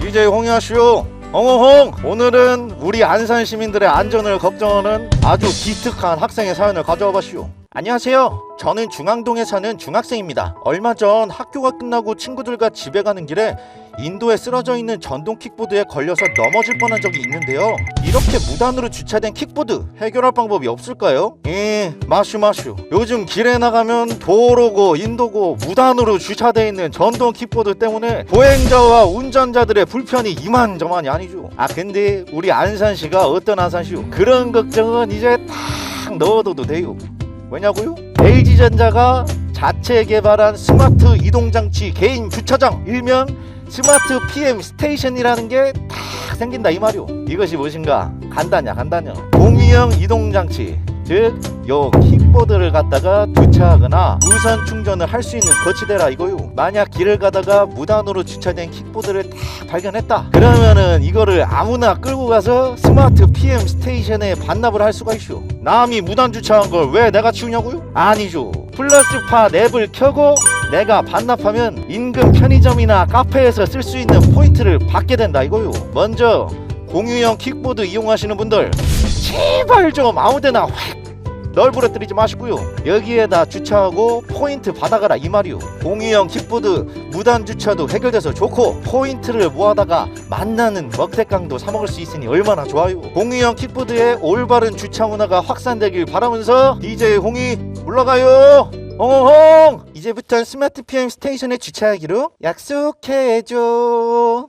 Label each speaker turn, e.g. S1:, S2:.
S1: DJ 홍야쇼 어머홍. 오늘은 우리 안산 시민들의 안전을 걱정하는 아주 기특한 학생의 사연을 가져와 봤슈 안녕하세요. 저는 중앙동에 사는 중학생입니다. 얼마 전 학교가 끝나고 친구들과 집에 가는 길에 인도에 쓰러져 있는 전동 킥보드에 걸려서 넘어질 뻔한 적이 있는데요. 이렇게 무단으로 주차된 킥보드 해결할 방법이 없을까요? 예 마슈 마슈. 요즘 길에 나가면 도로고 인도고 무단으로 주차돼 있는 전동 킥보드 때문에 보행자와 운전자들의 불편이 이만저만이 아니죠. 아 근데 우리 안산시가 어떤 안산시요? 그런 걱정은 이제 탁 넣어둬도 돼요 왜냐고요? LG전자가 자체 개발한 스마트 이동장치 개인 주차장 일명 스마트 PM 스테이션이라는 게딱 생긴다 이 말이오. 이것이 무엇인가? 간단냐 간단냐 공유형 이동장치 즉 요 킥보드를 갖다가 주차하거나 무선 충전을 할 수 있는 거치대라 이거요. 만약 길을 가다가 무단으로 주차된 킥보드를 딱 발견했다. 그러면은 이거를 아무나 끌고 가서 스마트 PM 스테이션에 반납을 할 수가 있쇼 남이 무단 주차한 걸 왜 내가 치우냐고요? 아니죠. 플러스파 랩을 켜고 내가 반납하면 인근 편의점이나 카페에서 쓸 수 있는 포인트를 받게 된다 이거요. 먼저 공유형 킥보드 이용하시는 분들 제발 좀 아무데나 확 널브러뜨리지 마시고요. 여기에다 주차하고 포인트 받아가라 이 말이요 공유형 킥보드 무단 주차도 해결돼서 좋고 포인트를 모아다가 만나는 먹태깡도 사 먹을 수 있으니 얼마나 좋아요. 공유형 킥보드의 올바른 주차 문화가 확산되길 바라면서 DJ 홍이 올라가요. 홍홍홍! 이제부터 스마트 PM 스테이션에 주차하기로 약속해줘